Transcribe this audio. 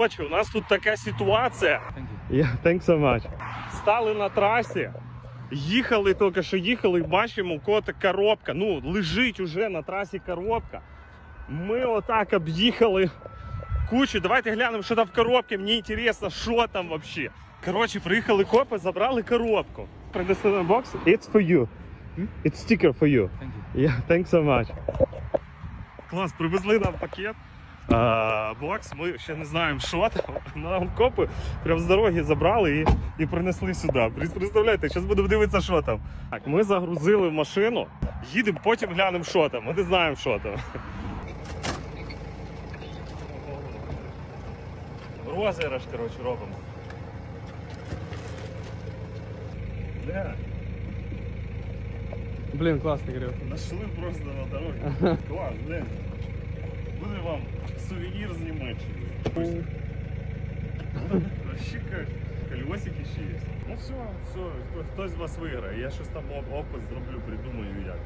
Короче, у нас тут така ситуація. Thank. Yeah, thanks so much. Стали на трасі, їхали тільки що їхали, бачимо, у кого-то коробка. Ну, лежить уже на трасі коробка. Ми отак об'їхали кучу. Давайте глянемо, що там в коробці. Мені цікаво, що там взагалі. Коротше, приїхали копи, забрали коробку. Принесли на бокс. It's for you. It's sticker for you. Thank you. Yeah, thanks so much. Клас, привезли нам пакет. Бокс, ми ще не знаємо, що там. Нам копи прям з дороги забрали і, і принесли сюди. Представляєте, зараз будемо дивитися, що там. Так, ми загрузили в машину, їдемо, потім глянемо, що там. Ми не знаємо, що там. Розіграш, коротше, робимо. Де? Блін, класний грив. Нашли просто на дорогі. Клас, блин. Вам сувенір з Німеччини. Как колесики ще є. Ну все, все, хто- хтось з вас виграє. Я щось там опыт зроблю, придумаю як.